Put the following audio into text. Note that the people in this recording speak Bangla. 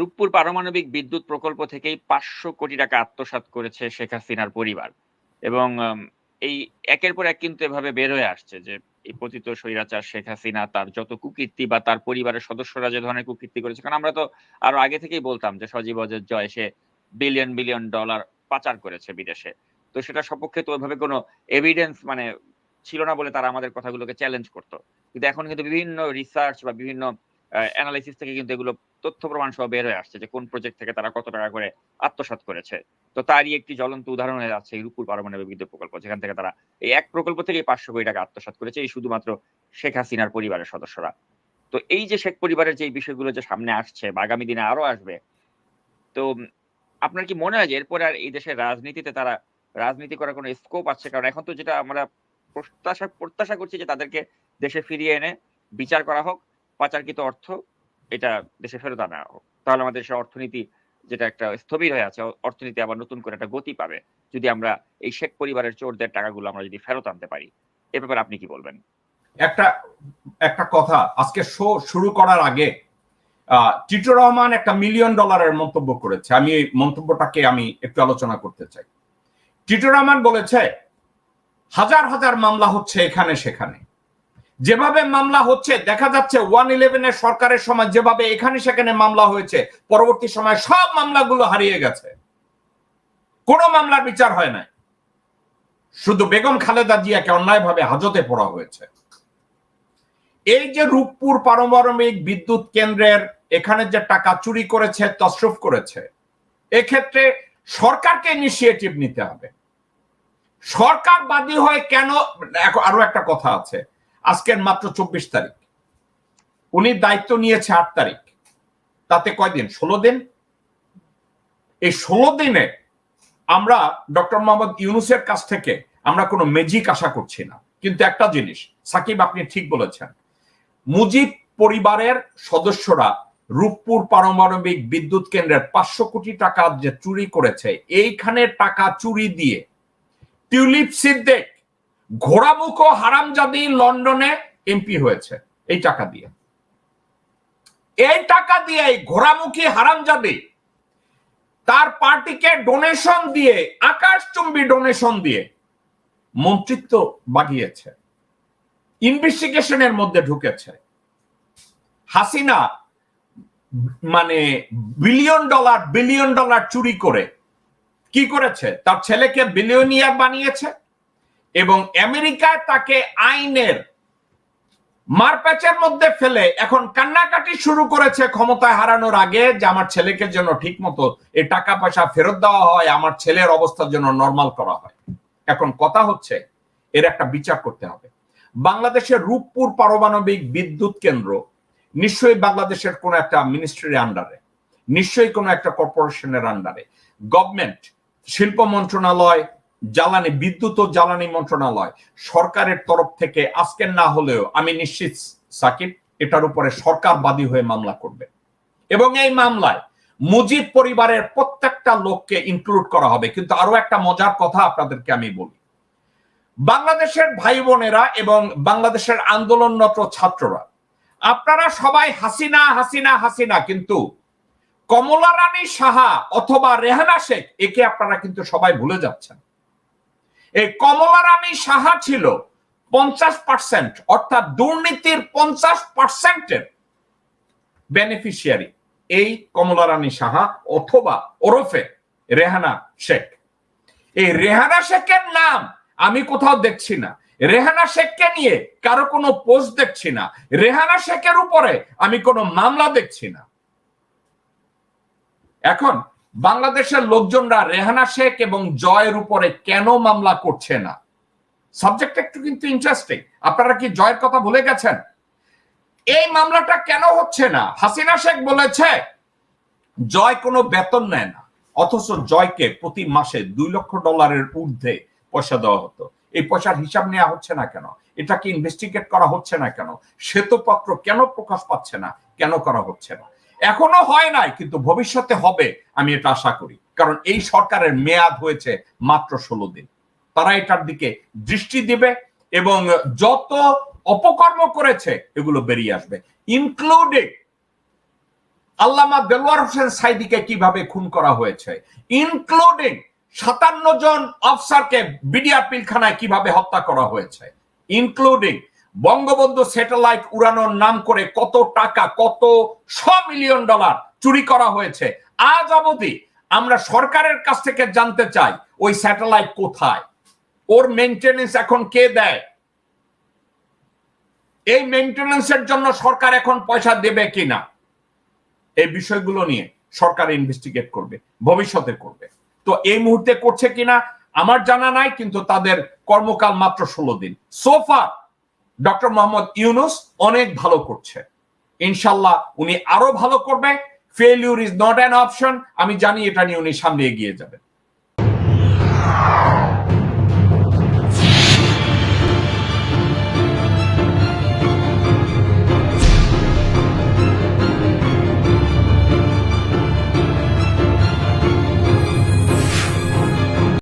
রূপপুর পারমাণবিক বিদ্যুৎ প্রকল্প থেকেই পাঁচশো কোটি টাকা আত্মসাৎ করেছে শেখ হাসিনার পরিবার। এবং এই একের পর এক কিন্তু এভাবে বের হয়ে আসছে যে, এই পতিত স্বৈরাচার শেখ হাসিনা তার যত কুকীর্তি বা তার পরিবারের সদস্যরা যে ধরনের কুকীর্তি করেছে, কারণ আমরা তো আরও আগে থেকেই বলতাম যে সজীব অজয় জয় সে বিলিয়ন বিলিয়ন ডলার পাচার করেছে বিদেশে। তো সেটা সপক্ষে তো ওইভাবে কোনো এভিডেন্স মানে ছিল না বলে তারা আমাদের কথাগুলোকে চ্যালেঞ্জ করতো। কিন্তু এখন কিন্তু বিভিন্ন রিসার্চ বা বিভিন্ন অ্যানালাইসিস থেকে কিন্তু এগুলো তথ্য প্রমাণ সহ বের হয়ে আসছে যে কোন প্রজেক্ট থেকে তারা কত টাকা করে আত্মসাৎ করেছে। তো তারই একটি জ্বলন্ত উদাহরণ হয়ে যাচ্ছে রূপপুর পারমাণবিক বিদ্যুৎ প্রকল্প, যেখান থেকে তারা এই এক প্রকল্প থেকে পাঁচশো কোটি টাকা আত্মসাৎ করেছে। এই শুধুমাত্র শেখ হাসিনার পরিবারের সদস্যরা। তো এই যে শেখ পরিবারের যে বিষয়গুলো যে সামনে আসছে বা আগামী দিনে আরও আসবে, তো আপনার কি মনে হয় যে এরপরে আর এই দেশের রাজনীতিতে তারা রাজনীতি করার কোনো স্কোপ আছে? কারণ এখন তো যেটা আমরা প্রত্যাশা প্রত্যাশা করছি যে তাদেরকে দেশে ফিরিয়ে এনে বিচার করা হোক পাচারকৃত অর্থ এটা দেশে ফেরত আনা হোক। তাহলে আমাদের দেশের অর্থনীতি যেটা একটা স্থবির হয়ে আছে, অর্থনীতি আবার নতুন করে একটা গতি পাবে যদি আমরা এই শেখ পরিবারের চোরদের টাকাগুলো আমরা যদি ফেরত আনতে পারি। এ ব্যাপারে আপনি কি বলবেন? একটা একটা কথা, আজকে শো, শুরু করার আগে টিটু রহমান একটা মিলিয়ন ডলারের মন্তব্য করেছে। আমি এই মন্তব্যটাকে আমি একটু আলোচনা করতে চাই। টিটু রহমান বলেছে, হাজার হাজার মামলা হচ্ছে এখানে সেখানে। যেভাবে মামলা হচ্ছে, দেখা যাচ্ছে ওয়ান ইলেভেনের সরকারের সময় যেভাবে এখানে সেখানে মামলা হয়েছে, পরবর্তী সময় সব মামলাগুলো হারিয়ে গেছে। কোনো মামলার বিচার হয় নাই। শুধু বেগম খালেদা জিয়াকে অন্যায়ভাবে হাজতে পড়া হয়েছে। এই যে রূপপুর পারমাণবিক বিদ্যুৎ কেন্দ্রের এখানে যে টাকা চুরি করেছে তসরুফ করেছে, এক্ষেত্রে সরকারকে ইনিশিয়েটিভ নিতে হবে। সরকার বাদী হয় কেন আরও একটা কথা আছে। আজকের মাত্র চব্বিশ তারিখ। উনি দায়িত্ব নিয়েছে আট তারিখ। তাতে কয়দিন? ষোলো দিন? এই ষোলো দিনে আমরা ডক্টর মোহাম্মদ ইউনুসের কাছ থেকে আমরা কোনো ম্যাজিক আশা করছি না। কিন্তু একটা জিনিস, সাকিব আপনি ঠিক বলেছেন। মুজিব পরিবারের সদস্যরা রূপপুর পারমাণবিক বিদ্যুৎ কেন্দ্রের পাঁচশো কোটি টাকা যে চুরি করেছে, এইখানে টাকা চুরি দিয়ে টিউলিপ সিদ্দেক ঘোড়ামুখ হারামজাদি লন্ডনে এমপি হয়েছে, এই টাকা দিয়ে। এই টাকা দিয়ে ঘোড়ামুখী হারামজাদি তার পার্টিকে ডোনেশন দিয়ে, আকাশচুম্বী ডোনেশন দিয়ে মন্ত্রিত্ব বাগিয়েছে ইনভেস্টিগেশনের মধ্যে ঢুকেছে। হাসিনা মানে বিলিয়ন ডলার বিলিয়ন ডলার চুরি করে কি করেছে? তার ছেলেকে বিলিয়নিয়ার বানিয়েছে এবং আমেরিকায় তাকে আইনের মারপ্যাচের মধ্যে ফেলে এখন কান্নাকাটি শুরু করেছে ক্ষমতায় হারানোর আগে যে আমার ছেলেকে যেন ঠিক মতো এই টাকা পয়সা ফেরত দেওয়া হয়, আমার ছেলের অবস্থার জন্য নর্মাল করা হয়। এখন কথা হচ্ছে, এর একটা বিচার করতে হবে। বাংলাদেশের রূপপুর পারমাণবিক বিদ্যুৎ কেন্দ্র নিশ্চয়ই বাংলাদেশের কোন একটা মিনিস্ট্রির আন্ডারে নিশ্চয়ই কোনো একটা কর্পোরেশনের আন্ডারে গভর্নমেন্ট শিল্প মন্ত্রণালয় জ্বালানি, বিদ্যুৎ ও জ্বালানি মন্ত্রণালয় সরকারের তরফ থেকে আজকের না হলেও আমি নিশ্চিত, সাকিব, এটার উপরে সরকার বাদী হয়ে মামলা করবে। এবং এই মামলায় মুজিব পরিবারের প্রত্যেকটা লোককে ইনক্লুড করা হবে। কিন্তু আরও একটা মজার কথা আপনাদেরকে আমি বলি। বাংলাদেশের ভাই বোনেরা এবং বাংলাদেশের আন্দোলনরত ছাত্ররা, আপনারা সবাই হাসিনা হাসিনা হাসিনা, কিন্তু কমলা রানী সাহা অথবা রেহানা শেখ, একে আপনারা কিন্তু সবাই ভুলে যাচ্ছেন। এই রানী সাহা ছিল পঞ্চাশ পার্সেন্ট অর্থাৎ দুর্নীতির পঞ্চাশ পার্সেন্টের বেনিফিশিয়ারি এই কমলা রানী সাহা অথবা ওরফে রেহানা শেখ। এই রেহানা শেখের নাম আমি কোথাও দেখছি না। রেহানা শেখকে নিয়ে কারও কোনো পোস্ট দেখছি না। রেহানা শেখের উপরে আমি কোনো মামলা দেখছি না। এখন বাংলাদেশের লোকজনরা রেহানা শেখ এবং জয়ের উপরে কেন মামলা করছে না? সাবজেক্ট একটু কিন্তু ইন্টারেস্টিং আপনারা কি জয়ের কথা ভুলে গেছেন? এই মামলাটা কেন হচ্ছে না? হাসিনা শেখ বলেছে, জয় কোনো বেতন নেয় না, অথচ জয়কে প্রতি মাসে দুই লক্ষ ডলারের ঊর্ধ্বে পয়সা দেওয়া হতো। এই পয়সার হিসাব নেওয়া হচ্ছে না কেন? এটাকে ইনভেস্টিগেট করা হচ্ছে না কেন? শ্বেতপত্র কেন প্রকাশ পাচ্ছে না? কেন করা হচ্ছে না? এখনও হয় নাই, কিন্তু ভবিষ্যতে হবে, আমি এটা আশা করি। কারণ এই সরকারের মেয়াদ হয়েছে মাত্র ষোলো দিন। তারা এটার দিকে দৃষ্টি দিবে এবং যত অপকর্ম করেছে, এগুলো বেরিয়ে আসবে। ইনক্লুডিং আল্লামা দেলোয়ার হোসেন সাইদিকে কীভাবে খুন করা হয়েছে। ইনক্লুডিং সাতান্ন জন অফিসারকে বিডিআর পিলখানায় কীভাবে হত্যা করা হয়েছে। ইনক্লুডিং বঙ্গবন্ধু স্যাটেলাইট উড়ানোর নাম করে কত টাকা, কত শ মিলিয়ন ডলার চুরি করা হয়েছে। আজ অবধি আমরা সরকারের কাছ থেকে জানতে চাই, ওই স্যাটেলাইট কোথায়? ওর মেনটেনেন্স এখন কে দেয়? এই মেনটেনেন্সের জন্য সরকার এখন পয়সা দেবে কিনা? এই বিষয়গুলো নিয়ে সরকার ইনভেস্টিগেট করবে, ভবিষ্যতে করবে। তো এই মুহূর্তে করছে কিনা, আমার জানা নাই, কিন্তু তাদের কর্মকাল মাত্র ষোলো দিন। সোফা ডক্টর মোহাম্মদ ইউনুস অনেক ভালো করছে। ইনশাল্লাহ উনি আরও ভালো করবে। Failure is not an option আমি জানি এটা নিয়ে উনি সামনে এগিয়ে যাবেন।